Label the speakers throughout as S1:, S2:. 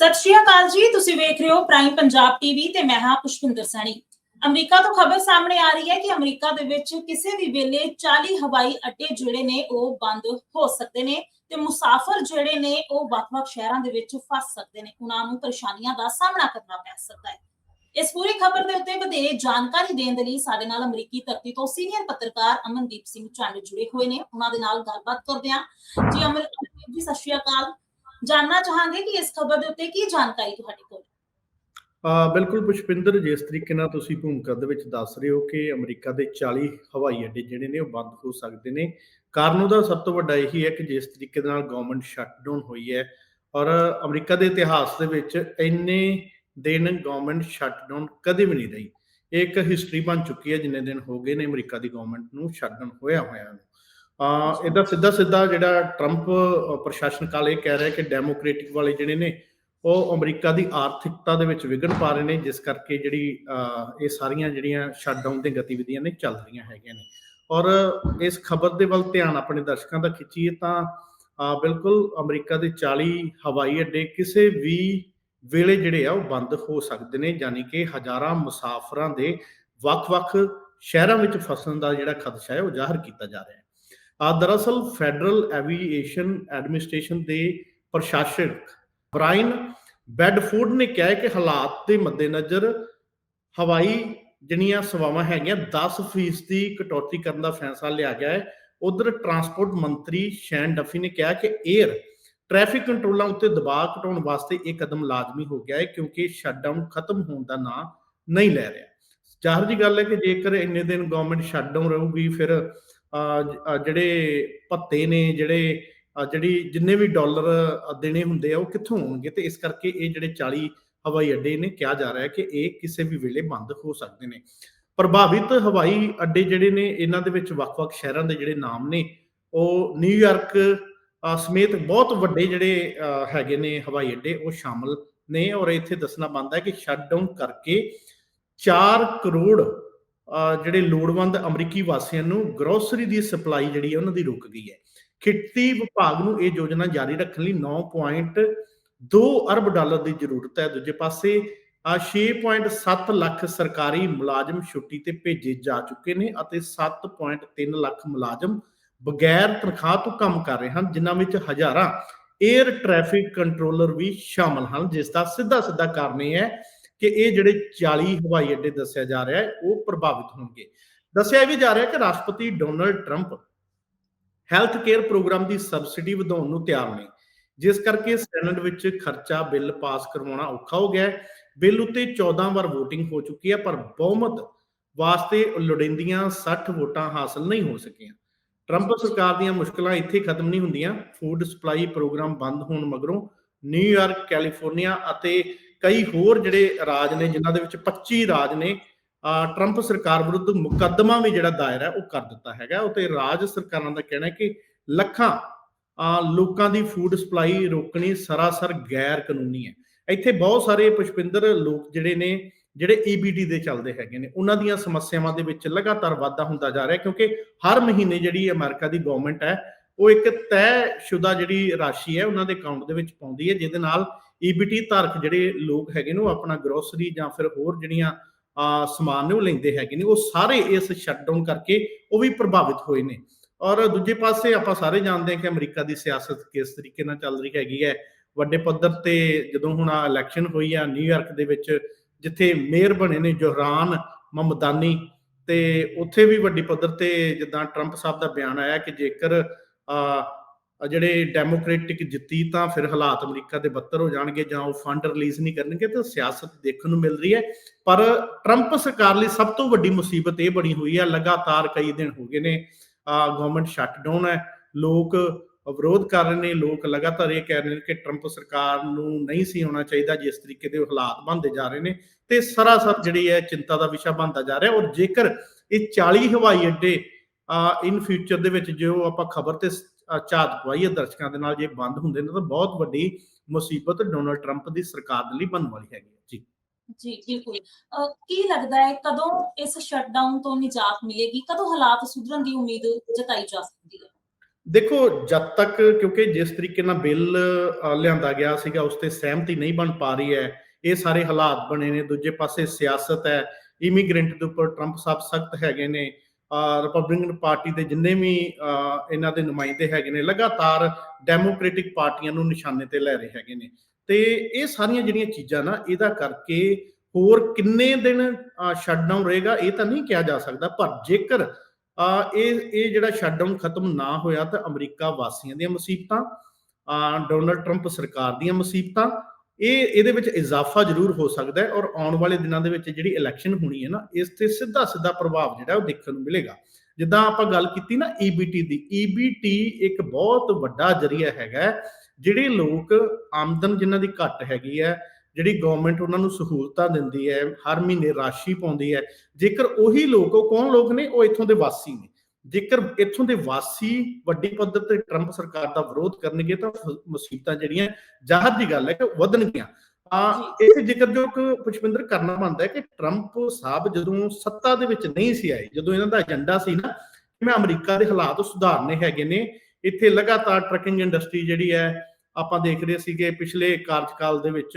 S1: ਸਤਿ ਸ਼੍ਰੀ ਅਕਾਲ ਜੀ, ਤੁਸੀਂ ਵੇਖ ਰਹੇ ਹੋ ਪ੍ਰਾਈਮ ਪੰਜਾਬ ਟੀਵੀ ਤੇ ਮੈਂ ਹਾਂ ਪੁਸ਼ਪਿੰਦਰ ਸੈਣੀ। ਅਮਰੀਕਾ ਤੋਂ ਖਬਰ ਸਾਹਮਣੇ ਆ ਰਹੀ ਹੈ ਕਿ ਅਮਰੀਕਾ ਦੇ ਵਿੱਚ ਕਿਸੇ ਵੀ ਵੇਲੇ 40 ਹਵਾਈ ਅੱਡੇ ਜਿਹੜੇ ਨੇ ਉਹ ਬੰਦ ਹੋ ਸਕਦੇ ਨੇ ਤੇ ਮੁਸਾਫਰ ਜਿਹੜੇ ਨੇ ਉਹ ਵੱਖ-ਵੱਖ ਸ਼ਹਿਰਾਂ ਦੇ ਵਿੱਚ ਫਸ ਸਕਦੇ ਨੇ। ਉਹਨਾਂ ਨੂੰ ਪਰੇਸ਼ਾਨੀਆਂ ਦਾ ਸਾਹਮਣਾ ਕਰਨਾ ਪੈ ਸਕਦਾ ਹੈ। ਇਸ ਪੂਰੀ ਖਬਰ ਦੇ ਉੱਤੇ ਵਧੇਰੇ ਜਾਣਕਾਰੀ ਦੇਣ ਦੇ ਲਈ ਸਾਡੇ ਨਾਲ ਅਮਰੀਕੀ ਧਰਤੀ ਤੋਂ ਸੀਨੀਅਰ ਪੱਤਰਕਾਰ ਅਮਨਦੀਪ ਸਿੰਘ ਚੰਡ ਜੁੜੇ ਹੋਏ ਨੇ। ਉਹਨਾਂ ਦੇ ਨਾਲ ਗੱਲਬਾਤ ਕਰਦੇ ਹਾਂ। ਜੀ ਅਮਰ ਅਮਨਦੀਪ ਜੀ, ਸਤਿ ਸ਼੍ਰੀ ਅਕਾਲ। ਜਾਨਣਾ ਚਾਹਾਂਗੇ ਕਿ ਇਸ ਖਬਰ ਦੇ ਉੱਤੇ ਕੀ ਜਾਣਕਾਰੀ ਤੁਹਾਡੇ ਕੋਲ?
S2: ਆ ਬਿਲਕੁਲ ਪੁਸ਼ਪਿੰਦਰ, ਜਿਸ ਤਰੀਕੇ ਨਾਲ ਤੁਸੀਂ ਭੂਮਿਕਾ ਦੇ ਵਿੱਚ ਦੱਸ ਰਹੇ ਹੋ ਕਿ ਅਮਰੀਕਾ ਦੇ 40 ਹਵਾਈ ਅੱਡੇ ਜਿਹੜੇ ਨੇ ਉਹ ਬੰਦ ਹੋ ਸਕਦੇ ਨੇ। ਕਾਰਨ ਉਹਦਾ ਸਭ ਤੋਂ ਵੱਡਾ ਇਹੀ ਹੈ ਕਿ ਜਿਸ ਤਰੀਕੇ ਦੇ ਨਾਲ ਗਵਰਨਮੈਂਟ ਸ਼ਟਡਾਊਨ ਹੋਈ ਹੈ ਔਰ ਅਮਰੀਕਾ ਦੇ ਇਤਿਹਾਸ ਦੇ ਵਿੱਚ ਇੰਨੇ ਦਿਨ ਗਵਰਨਮੈਂਟ ਸ਼ਟਡਾਊਨ ਕਦੇ ਵੀ ਨਹੀਂ ਰਹੀ। ਇਹ ਇੱਕ ਹਿਸਟਰੀ ਬਣ ਚੁੱਕੀ ਹੈ, ਜਿੰਨੇ ਦਿਨ ਹੋ ਗਏ ਨੇ ਅਮਰੀਕਾ ਦੀ ਗਵਰਨਮੈਂਟ ਨੂੰ ਸ਼ਟਡਾਊਨ ਹੋਇਆ ਹੋਇਆ ਇਹਦਾ ਸਿੱਧਾ ਸਿੱਧਾ ਜਿਹੜਾ ਟਰੰਪ ਪ੍ਰਸ਼ਾਸਨ ਕਾਲ ਇਹ ਕਹਿ ਰਿਹਾ ਕਿ ਡੈਮੋਕ੍ਰੈਟਿਕ ਵਾਲੇ ਜਿਹੜੇ ਨੇ, ਉਹ ਅਮਰੀਕਾ ਦੀ ਆਰਥਿਕਤਾ ਦੇ ਵਿੱਚ ਵਿਘਨ ਪਾ ਰਹੇ ਨੇ, ਜਿਸ ਕਰਕੇ ਜਿਹੜੀ ਇਹ ਸਾਰੀਆਂ ਜਿਹੜੀਆਂ ਸ਼ਟਡਾਊਨ ਦੀਆਂ ਗਤੀਵਿਧੀਆਂ ਨੇ ਚੱਲ ਰਹੀਆਂ ਹੈਗੀਆਂ ਨੇ। ਔਰ ਇਸ ਖਬਰ ਦੇ ਵੱਲ ਧਿਆਨ ਆਪਣੇ ਦਰਸ਼ਕਾਂ ਦਾ ਖਿੱਚੀਏ ਤਾਂ ਬਿਲਕੁਲ ਅਮਰੀਕਾ ਦੇ 40 ਹਵਾਈ ਅੱਡੇ ਕਿਸੇ ਵੀ ਵੇਲੇ ਜਿਹੜੇ ਆ, ਉਹ ਬੰਦ ਹੋ ਸਕਦੇ ਨੇ, ਯਾਨੀ ਕਿ ਹਜ਼ਾਰਾਂ ਮੁਸਾਫਰਾਂ ਦੇ ਵੱਖ-ਵੱਖ ਸ਼ਹਿਰਾਂ ਵਿੱਚ ਫਸਣ ਦਾ ਜਿਹੜਾ ਖਦਸ਼ਾ ਹੈ, ਉਹ ਜ਼ਾਹਰ ਕੀਤਾ ਜਾ ਰਿਹਾ ਹੈ। ਦਰਅਸਲ ਫੈਡਰਲ ਐਵੀਏਸ਼ਨ ਐਡਮਿਨਿਸਟ੍ਰੇਸ਼ਨ ਦੇ ਪ੍ਰਸ਼ਾਸਕ ਬ੍ਰਾਇਨ ਬੈਡਫੋਰਡ ਨੇ ਕਿਹਾ ਕਿ ਹਾਲਾਤ ਦੇ ਮੱਦੇਨਜ਼ਰ ਹਵਾਈ ਜਿਹੜੀਆਂ ਸੇਵਾਵਾਂ ਹੈਗੀਆਂ 10% ਦੀ ਕਟੌਤੀ ਕਰਨ ਦਾ ਫੈਸਲਾ ਲਿਆ ਗਿਆ ਹੈ। ਉਧਰ ਟਰਾਂਸਪੋਰਟ ਮੰਤਰੀ ਸ਼ੈਨ ਡਫੀ ਨੇ ਕਿਹਾ ਕਿ 에ਅਰ ਟ੍ਰੈਫਿਕ ਕੰਟਰੋਲਾਂ ਉੱਤੇ ਦਬਾਅ ਘਟਾਉਣ ਵਾਸਤੇ ਇਹ ਕਦਮ ਲਾਜ਼ਮੀ ਹੋ ਗਿਆ ਹੈ ਕਿਉਂਕਿ ਸ਼ਟਡਾਊਨ ਖਤਮ ਹੋਣ ਦਾ ਨਾਂ ਨਹੀਂ ਲੈ ਰਿਹਾ। ਜ਼ਾਹਰ ਜੀ ਗੱਲ ਹੈ ਕਿ ਜੇਕਰ ਇੰਨੇ ਦਿਨ ਗਵਰਨਮੈਂਟ ਸ਼ਟਡਾਊਨ ਰਹੂਗੀ, ਫਿਰ ਜਿਹੜੇ ਭੱਤੇ ਨੇ, ਜਿਹੜੇ ਜਿਹੜੀ ਜਿੰਨੇ ਵੀ ਡਾਲਰ ਦੇਣੇ ਹੁੰਦੇ ਆ, ਉਹ ਕਿੱਥੋਂ ਆਉਣਗੇ ਤੇ ਇਸ ਕਰਕੇ ਇਹ ਜਿਹੜੇ 40 ਹਵਾਈ ਅੱਡੇ ਨੇ, ਕਿਹਾ ਜਾ ਰਿਹਾ ਹੈ ਕਿ ਇਹ ਕਿਸੇ ਵੀ ਵੇਲੇ ਬੰਦ ਹੋ ਸਕਦੇ ਨੇ। ਪ੍ਰਭਾਵਿਤ ਹਵਾਈ ਅੱਡੇ ਜਿਹੜੇ ਨੇ, ਇਹਨਾਂ ਦੇ ਵਿੱਚ ਵੱਖ-ਵੱਖ ਸ਼ਹਿਰਾਂ ਦੇ ਜਿਹੜੇ ਨਾਮ ਨੇ, ਉਹ ਨਿਊਯਾਰਕ ਸਮੇਤ ਬਹੁਤ ਵੱਡੇ ਜਿਹੜੇ ਹੈਗੇ ਨੇ ਹਵਾਈ ਅੱਡੇ, ਉਹ ਸ਼ਾਮਲ ਨੇ। ਔਰ ਇੱਥੇ ਦੱਸਣਾ ਬਣਦਾ ਹੈ ਕਿ ਸ਼ਟਡਾਊਨ ਕਰਕੇ 4 ਕਰੋੜ ਜਿਹੜੇ ਲੋੜਵੰਦ ਅਮਰੀਕੀ ਵਾਸੀਆਂ ਨੂੰ ਗਰੋਸਰੀ ਦੀ ਸਪਲਾਈ ਜਿਹੜੀ ਹੈ ਉਹਨਾਂ ਦੀ ਰੁਕ ਗਈ ਹੈ। ਖੇਤੀ ਵਿਭਾਗ ਨੂੰ ਇਹ ਯੋਜਨਾ ਜਾਰੀ ਰੱਖਣ ਲਈ 9.2 ਅਰਬ ਡਾਲਰ ਦੀ ਜ਼ਰੂਰਤ ਹੈ। ਦੂਜੇ ਪਾਸੇ ਆ 6.7 ਲੱਖ ਸਰਕਾਰੀ ਮੁਲਾਜ਼ਮ ਛੁੱਟੀ ਤੇ ਭੇਜੇ ਜਾ ਚੁੱਕੇ ਨੇ ਅਤੇ 7.3 ਲੱਖ ਮੁਲਾਜ਼ਮ ਬਗੈਰ ਤਨਖਾਹ ਤੋਂ ਕੰਮ ਕਰ ਰਹੇ ਹਨ, ਜਿਨ੍ਹਾਂ ਵਿੱਚ ਹਜ਼ਾਰਾਂ 에ਅਰ ਟ੍ਰੈਫਿਕ ਕੰਟਰੋਲਰ ਵੀ ਸ਼ਾਮਲ ਹਨ, ਜਿਸ ਦਾ ਸਿੱਧਾ ਸਿੱਧਾ ਕਾਰਨ ਇਹ ਹੈ ਕਿ ਇਹ ਜਿਹੜੇ 40 ਹਵਾਈ ਅੱਡੇ ਦੱਸਿਆ ਜਾ ਰਿਹਾ ਹੈ, ਉਹ ਪ੍ਰਭਾਵਿਤ ਹੋਣਗੇ। ਦੱਸਿਆ ਵੀ ਜਾ ਰਿਹਾ ਕਿ ਰਾਸ਼ਟਰਪਤੀ Donald Trump health care program ਦੀ ਸਬਸਿਡੀ ਵਧਾਉਣ ਨੂੰ ਤਿਆਰ ਨੇ, ਜਿਸ ਕਰਕੇ ਸੈਨੇਟ ਵਿੱਚ ਖਰਚਾ ਬਿੱਲ ਪਾਸ ਕਰਵਾਉਣਾ ਔਖਾ ਹੋ ਗਿਆ ਬਿੱਲ ਉੱਤੇ 14 ਵਾਰ VOTING ਹੋ ਚੁੱਕੀ ਹੈ, ਪਰ ਬਹੁਮਤ ਵਾਸਤੇ ਲੋੜੀਂਦੀਆਂ 60 ਵੋਟਾਂ ਹਾਸਲ ਨਹੀਂ ਹੋ ਸਕੀਆਂ। ਟਰੰਪ ਸਰਕਾਰ ਦੀਆਂ ਮੁਸ਼ਕਲਾਂ ਇੱਥੇ ਖਤਮ ਨਹੀਂ ਹੁੰਦੀਆਂ। ਫੂਡ ਸਪਲਾਈ ਪ੍ਰੋਗਰਾਮ ਬੰਦ ਹੋਣ ਮਗਰੋਂ ਨਿਊਯਾਰਕ ਕੈਲੀਫੋਰਨੀਆ ਅਤੇ ਕਈ ਹੋਰ ਜਿਹੜੇ ਰਾਜ ਨੇ, ਜਿਨ੍ਹਾਂ ਦੇ ਵਿੱਚ 25 ਰਾਜ ਨੇ ਟਰੰਪ ਸਰਕਾਰ ਵਿਰੁੱਧ ਮੁਕੱਦਮਾ ਵੀ ਜਿਹੜਾ ਦਾਇਰ ਹੈ, ਉਹ ਕਰ ਦਿੱਤਾ ਹੈਗਾ। ਉਤੇ ਰਾਜ ਸਰਕਾਰਾਂ ਦਾ ਕਹਿਣਾ ਹੈ ਕਿ ਲੱਖਾਂ ਲੋਕਾਂ ਦੀ ਫੂਡ ਸਪਲਾਈ ਰੋਕਣੀ ਸਰਾਸਰ ਗੈਰ ਕਾਨੂੰਨੀ ਹੈ। ਇੱਥੇ ਬਹੁਤ ਸਾਰੇ ਪੁਸ਼ਪਿੰਦਰ ਲੋਕ ਜਿਹੜੇ ਨੇ, ਜਿਹੜੇ EBD ਦੇ ਚੱਲਦੇ ਹੈਗੇ ਨੇ, ਉਹਨਾਂ ਦੀਆਂ ਸਮੱਸਿਆਵਾਂ ਦੇ ਵਿੱਚ ਲਗਾਤਾਰ ਵਾਧਾ ਹੁੰਦਾ ਜਾ ਰਿਹਾ ਕਿਉਂਕਿ ਹਰ ਮਹੀਨੇ ਜਿਹੜੀ ਅਮਰੀਕਾ ਦੀ ਗਵਰਨਮੈਂਟ ਹੈ, ਉਹ ਇੱਕ ਤੈਅ ਸ਼ੁਦਾ ਜਿਹੜੀ ਰਾਸ਼ੀ ਹੈ, ਉਹਨਾਂ ਦੇ ਅਕਾਊਂਟ ਦੇ ਵਿੱਚ ਪਾਉਂਦੀ ਹੈ, ਜਿਹਦੇ ਨਾਲ EBT ਧਾਰਕ ਜਿਹੜੇ ਲੋਕ ਹੈਗੇ ਨੇ ਉਹ ਆਪਣਾ ਗਰੋਸਰੀ ਜਾਂ ਫਿਰ ਹੋਰ ਜਿਹੜੀਆਂ ਸਮਾਨ ਨੇ ਉਹ ਲੈਂਦੇ ਹੈਗੇ ਨੇ, ਉਹ ਸਾਰੇ ਇਸ ਸ਼ਟਡਾਊਨ ਕਰਕੇ ਉਹ ਵੀ ਪ੍ਰਭਾਵਿਤ ਹੋਏ ਨੇ। ਔਰ ਦੂਜੇ ਪਾਸੇ ਆਪਾਂ ਸਾਰੇ ਜਾਣਦੇ ਹਾਂ ਕਿ ਅਮਰੀਕਾ ਦੀ ਸਿਆਸਤ ਕਿਸ ਤਰੀਕੇ ਨਾਲ ਚੱਲ ਰਹੀ ਹੈਗੀ ਹੈ। ਵੱਡੇ ਪੱਧਰ ਤੇ ਜਦੋਂ ਹੁਣ ਇਲੈਕਸ਼ਨ ਹੋਈ ਆ ਨਿਊਯਾਰਕ ਦੇ ਵਿੱਚ ਜਿੱਥੇ ਮੇਅਰ ਬਣੇ ਨੇ ਜੋਹਰਾਨ ਮਮਦਾਨੀ ਤੇ ਉੱਥੇ ਵੀ ਵੱਡੀ ਪੱਧਰ ਤੇ ਜਿੱਦਾਂ ਟਰੰਪ ਸਾਹਿਬ ਦਾ ਬਿਆਨ ਆਇਆ ਕਿ ਜੇਕਰ ਆ ਜਿਹੜੇ ਡੈਮੋਕ੍ਰੈਟਿਕ ਜਿੱਤੀ ਤਾਂ ਫਿਰ ਹਾਲਾਤ ਅਮਰੀਕਾ ਦੇ ਬੱਤਰ ਹੋ ਜਾਣਗੇ ਜਾਂ ਉਹ ਫੰਡ ਰਿਲੀਜ਼ ਨਹੀਂ ਕਰਨਗੇ ਤਾਂ ਸਿਆਸਤ ਦੇਖਣ ਨੂੰ ਮਿਲ ਰਹੀ ਹੈ। ਪਰ ਟਰੰਪ ਸਰਕਾਰ ਲਈ ਸਭ ਤੋਂ ਵੱਡੀ ਮੁਸੀਬਤ ਇਹ ਬਣੀ ਹੋਈ ਹੈ, ਲਗਾਤਾਰ ਕਈ ਦਿਨ ਹੋ ਗਏ ਨੇ ਗਵਰਨਮੈਂਟ ਸ਼ਟਡਾਊਨ ਹੈ, ਲੋਕ ਵਿਰੋਧ ਕਰ ਰਹੇ ਨੇ, ਲੋਕ ਲਗਾਤਾਰ ਇਹ ਕਹਿ ਰਹੇ ਨੇ ਕਿ ਟਰੰਪ ਸਰਕਾਰ ਨੂੰ ਨਹੀਂ ਸੀ ਹੋਣਾ ਚਾਹੀਦਾ ਜਿਸ ਤਰੀਕੇ ਦੇ ਹਾਲਾਤ ਬਣਦੇ ਜਾ ਰਹੇ ਨੇ ਤੇ ਸਰਾਸਰ ਜਿਹੜੀ ਹੈ ਚਿੰਤਾ ਦਾ ਵਿਸ਼ਾ ਬਣਦਾ ਜਾ ਰਿਹਾ ਔਰ ਜੇਕਰ ਇਹ 40 ਹਵਾਈ ਅੱਡੇ ਇਨ ਫਿਊਚਰ ਦੇ ਵਿੱਚ ਜੋ ਆਪਾਂ ਖਬਰ ਤੇ ਝਾਤ ਪਵਾਈ ਹੈ ਦਰਸ਼ਕਾਂ ਦੇ ਨਾਲ ਜੇ ਬੰਦ ਹੁੰਦੇ ਨੇ ਤਾਂ ਬਹੁਤ ਵੱਡੀ ਮੁਸੀਬਤ ਡੋਨਲਡ ਟਰੰਪ ਦੀ ਸਰਕਾਰ ਦੇ ਲਈ ਬਣਨ ਵਾਲੀ ਹੈਗੀ ਹੈ। ਜੀ।
S1: ਜੀ ਬਿਲਕੁਲ। ਕੀ ਲੱਗਦਾ ਹੈ ਕਦੋਂ ਇਸ ਸ਼ਟਡਾਊਨ ਤੋਂ ਨਿਜਾਤ ਮਿਲੇਗੀ? ਕਦੋਂ ਹਾਲਾਤ ਸੁਧਰਨ ਦੀ ਉਮੀਦ ਜਤਾਈ ਜਾ ਸਕਦੀ ਹੈ?
S2: ਦੇਖੋ ਜਦ ਤੱਕ ਕਿਉਂਕਿ ਜਿਸ ਤਰੀਕੇ ਨਾਲ ਬਿੱਲ ਲਿਆਂਦਾ ਗਿਆ ਸੀਗਾ ਉਸ ਤੇ ਸਹਿਮਤੀ ਨਹੀਂ ਬਣ ਪਾ ਰਹੀ ਹੈ ਇਹ ਸਾਰੇ ਹਾਲਾਤ ਬਣੇ ਨੇ। ਦੂਜੇ ਪਾਸੇ ਸਿਆਸਤ ਹੈ ਇਮੀਗ੍ਰੈਂਟ ਦੇ ਉੱਪਰ ਟਰੰਪ ਸਾਹਿਬ ਸਖਤ ਹੈਗੇ ਨੇ। ਰਿਪਬਲਿਕਨ ਪਾਰਟੀ ਦੇ ਜਿੰਨੇ ਵੀ ਇਹਨਾਂ ਦੇ ਨੁਮਾਇੰਦੇ ਹੈਗੇ ਨੇ, ਲਗਾਤਾਰ ਡੈਮੋਕ੍ਰੈਟਿਕ ਪਾਰਟੀਆਂ ਨੂੰ ਨਿਸ਼ਾਨੇ ਤੇ ਲੈ ਰਹੇ ਹੈਗੇ ਨੇ। ਤੇ ਇਹ ਸਾਰੀਆਂ ਜਿਹੜੀਆਂ ਚੀਜ਼ਾਂ ਨਾ, ਇਹਦਾ ਕਰਕੇ ਹੋਰ ਕਿੰਨੇ ਦਿਨ ਸ਼ਟਡਾਊਨ ਰਹੇਗਾ, ਇਹ ਤਾਂ ਨਹੀਂ ਕਿਹਾ ਜਾ ਸਕਦਾ, ਪਰ ਜੇਕਰ ਇਹ ਇਹ ਜਿਹੜਾ ਸ਼ਟਡਾਊਨ ਖਤਮ ਨਾ ਹੋਇਆ ਤਾਂ ਅਮਰੀਕਾ ਵਾਸੀਆਂ ਦੀਆਂ ਮੁਸੀਬਤਾਂ ਡੋਨਲਡ ਟਰੰਪ ਸਰਕਾਰ ਦੀਆਂ ਮੁਸੀਬਤਾਂ ਇਹ ਇਹਦੇ ਵਿੱਚ ਇਜ਼ਾਫਾ ਜ਼ਰੂਰ ਹੋ ਸਕਦਾ ਹੈ ਔਰ ਆਉਣ ਵਾਲੇ ਦਿਨਾਂ ਦੇ ਵਿੱਚ ਜਿਹੜੀ ਇਲੈਕਸ਼ਨ ਹੋਣੀ ਹੈ ਨਾ, ਇਸ ਤੇ ਸਿੱਧਾ ਸਿੱਧਾ ਪ੍ਰਭਾਵ ਜਿਹੜਾ ਉਹ ਦੇਖਣ ਨੂੰ ਮਿਲੇਗਾ। ਜਿੱਦਾਂ ਆਪਾਂ ਗੱਲ ਕੀਤੀ ਨਾ EBT ਦੀ EBT ਇੱਕ ਬਹੁਤ ਵੱਡਾ ਜਰੀਆ ਹੈਗਾ ਜਿਹੜੇ ਲੋਕ ਆਮਦਨ ਜਿਨ੍ਹਾਂ ਦੀ ਘੱਟ ਹੈਗੀ ਹੈ, ਜਿਹੜੀ ਗਵਰਨਮੈਂਟ ਉਹਨਾਂ ਨੂੰ ਸਹੂਲਤਾਂ ਦਿੰਦੀ ਹੈ, ਹਰ ਮਹੀਨੇ ਰਾਸ਼ੀ ਪਾਉਂਦੀ ਹੈ, ਜੇਕਰ ਉਹੀ ਲੋਕ, ਉਹ ਕੌਣ ਲੋਕ ਨੇ? ਉਹ ਇੱਥੋਂ ਦੇ ਵਾਸੀ ਨੇ। ਜੇਕਰ ਇੱਥੋਂ ਦੇ ਵਾਸੀ ਵੱਡੀ ਪੱਧਰ ਤੇ ਟਰੰਪ ਸਰਕਾਰ ਦਾ ਵਿਰੋਧ ਕਰਨਗੇ ਤਾਂ ਮੁਸੀਬਤਾਂ ਜਿਹੜੀਆਂ ਜ਼ਾਹਰ ਦੀ ਗੱਲ ਹੈ ਕਿ ਵਧਣਗੀਆਂ। ਆ ਇਹ ਜ਼ਿਕਰ ਜੋ ਕਿ ਪੁਸ਼ਪਿੰਦਰ ਕਰਨਾ ਬਣਦਾ ਹੈ ਕਿ ਟਰੰਪ ਸਾਹਿਬ ਜਦੋਂ ਸੱਤਾ ਦੇ ਵਿੱਚ ਨਹੀਂ ਸੀ ਆਏ ਜਦੋਂ ਇਹਨਾਂ ਦਾ ਏਜੰਡਾ ਸੀ ਨਾ ਕਿ ਮੈਂ ਅਮਰੀਕਾ ਦੇ ਹਾਲਾਤ ਸੁਧਾਰਨੇ ਹੈਗੇ ਨੇ ਇੱਥੇ ਲਗਾਤਾਰ ਟਰੱਕਿੰਗ ਇੰਡਸਟਰੀ ਜਿਹੜੀ ਹੈ ਆਪਾਂ ਦੇਖ ਰਹੇ ਸੀਗੇ ਪਿਛਲੇ ਕਾਰਜਕਾਲ ਦੇ ਵਿੱਚ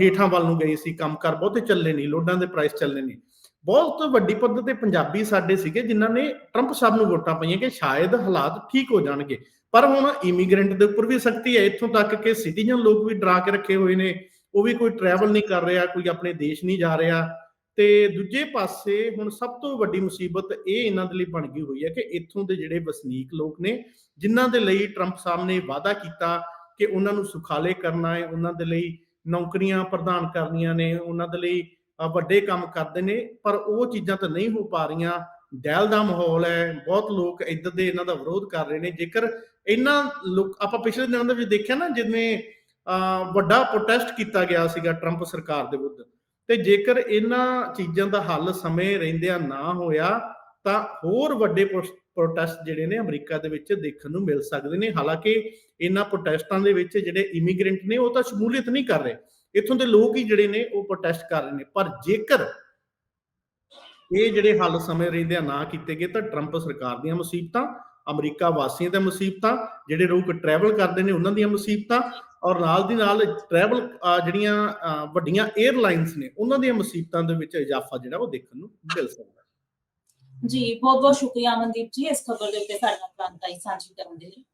S2: ਹੇਠਾਂ ਵੱਲ ਨੂੰ ਗਈ ਸੀ ਕੰਮਕਾਰ ਬਹੁਤੇ ਚੱਲੇ ਨਹੀਂ ਲੋਡਾਂ ਦੇ ਪ੍ਰਾਈਸ ਚੱਲੇ ਨਹੀਂ। ਬਹੁਤ ਵੱਡੀ ਪੱਧਰ ਤੇ ਪੰਜਾਬੀ ਸਾਡੇ ਸੀਗੇ ਜਿਨ੍ਹਾਂ ਨੇ ਟਰੰਪ ਸਾਹਿਬ ਨੂੰ ਵੋਟਾਂ ਪਾਈਆਂ ਕਿ ਸ਼ਾਇਦ ਹਾਲਾਤ ਠੀਕ ਹੋ ਜਾਣਗੇ। ਪਰ ਹੁਣ ਇਮੀਗ੍ਰੈਂਟ ਦੇ ਉੱਪਰ ਵੀ ਸਖਤੀ ਹੈ। ਇੱਥੋਂ ਤੱਕ ਕਿ ਸਿਟੀਜ਼ਨ ਲੋਕ ਵੀ ਡਰਾ ਕੇ ਰੱਖੇ ਹੋਏ ਨੇ। ਉਹ ਵੀ ਕੋਈ ਟਰੈਵਲ ਨਹੀਂ ਕਰ ਰਿਹਾ, ਕੋਈ ਆਪਣੇ ਦੇਸ਼ ਨਹੀਂ ਜਾ ਰਿਹਾ। ਤੇ ਦੂਜੇ ਪਾਸੇ ਹੁਣ ਸਭ ਤੋਂ ਵੱਡੀ ਮੁਸੀਬਤ ਇਹ ਇਹਨਾਂ ਦੇ ਲਈ ਬਣ ਗਈ ਹੋਈ ਹੈ ਕਿ ਇੱਥੋਂ ਦੇ ਜਿਹੜੇ ਵਸਨੀਕ ਲੋਕ ਨੇ, ਜਿਨ੍ਹਾਂ ਦੇ ਲਈ ਟਰੰਪ ਸਾਹਿਬ ਨੇ ਵਾਅਦਾ ਕੀਤਾ ਕਿ ਉਹਨਾਂ ਨੂੰ ਸੁਖਾਲੇ ਕਰਨਾ ਹੈ, ਉਹਨਾਂ ਦੇ ਲਈ ਨੌਕਰੀਆਂ ਪ੍ਰਦਾਨ ਕਰਨੀਆਂ ਨੇ, ਉਹਨਾਂ ਦੇ ਲਈ ਵੱਡੇ ਕੰਮ ਕਰਦੇ ਨੇ ਪਰ ਉਹ ਚੀਜ਼ਾਂ ਤਾਂ ਨਹੀਂ ਹੋ ਪਾ ਰਹੀਆਂ। ਡੈਲ ਦਾ ਮਾਹੌਲ ਹੈ ਬਹੁਤ ਲੋਕ ਇੱਧਰ ਦੇ ਇਹਨਾਂ ਦਾ ਵਿਰੋਧ ਕਰ ਰਹੇ ਨੇ। ਜੇਕਰ ਇਹਨਾਂ ਲੋਕ ਆਪਾਂ ਪਿਛਲੇ ਦਿਨਾਂ ਦੇ ਵਿੱਚ ਦੇਖਿਆ ਨਾ ਜਿਵੇਂ ਅ, ਵੱਡਾ ਪ੍ਰੋਟੈਸਟ ਕੀਤਾ ਗਿਆ ਸੀਗਾ ਟਰੰਪ ਸਰਕਾਰ ਦੇ ਵਿਰੁੱਧ। ਤੇ ਜੇਕਰ ਇਹਨਾਂ ਚੀਜ਼ਾਂ ਦਾ ਹੱਲ ਸਮੇਂ ਰਹਿੰਦਿਆਂ ਨਾ ਹੋਇਆ ਤਾਂ ਹੋਰ ਵੱਡੇ ਪ੍ਰੋਟੈਸਟ ਜਿਹੜੇ ਨੇ ਅਮਰੀਕਾ ਦੇ ਵਿੱਚ ਦੇਖਣ ਨੂੰ ਮਿਲ ਸਕਦੇ ਨੇ। ਹਾਲਾਂਕਿ ਇਹਨਾਂ ਪ੍ਰੋਟੈਸਟਾਂ ਦੇ ਵਿੱਚ ਜਿਹੜੇ ਇਮੀਗ੍ਰੈਂਟ ਨੇ ਉਹ ਤਾਂ ਸ਼ਮੂਲੀਅਤ ਨਹੀਂ ਕਰ ਰਹੇ। ਇੱਥੋਂ ਦੇ ਲੋਕ ਹੀ ਜਿਹੜੇ ਨੇ ਉਹ ਪ੍ਰੋਟੈਸਟ ਕਰ ਰਹੇ ਨੇ। ਪਰ ਜੇਕਰ ਇਹ ਜਿਹੜੇ ਹੱਲ ਸਮੇਂ ਰਹਿੰਦਿਆਂ ਨਾ ਕੀਤੇ ਗਏ ਤਾਂ ਟਰੰਪ ਸਰਕਾਰ ਦੀਆਂ ਮੁਸੀਬਤਾਂ, ਅਮਰੀਕਾ ਵਾਸੀਆਂ ਦੀਆਂ ਮੁਸੀਬਤਾਂ, ਜਿਹੜੇ ਲੋਕ ਟਰੈਵਲ ਕਰਦੇ ਨੇ ਉਹਨਾਂ ਦੀਆਂ ਮੁਸੀਬਤਾਂ ਔਰ ਨਾਲ ਦੀ ਨਾਲ ਟਰੈਵਲ ਜਿਹੜੀਆਂ ਵੱਡੀਆਂ 에ਅਰਲਾਈਨਸ ਨੇ, ਉਹਨਾਂ ਦੀਆਂ ਮੁਸੀਬਤਾਂ ਦੇ ਵਿੱਚ ਇਜ਼ਾਫਾ ਜਿਹੜਾ ਉਹ ਦੇਖਣ ਨੂੰ ਮਿਲ ਸਕਦਾ।
S1: ਜੀ ਬਹੁਤ ਬਹੁਤ ਸ਼ੁਕਰੀਆ ਅਮਨਦੀਪ ਜੀ, ਇਸ ਖਬਰ ਦੇ ਉੱਤੇ ਸਾਡੇ ਨਾਲ ਜਾਣਕਾਰੀ ਸਾਂਝੀ ਕਰਨ ਦੇ ਲਈ।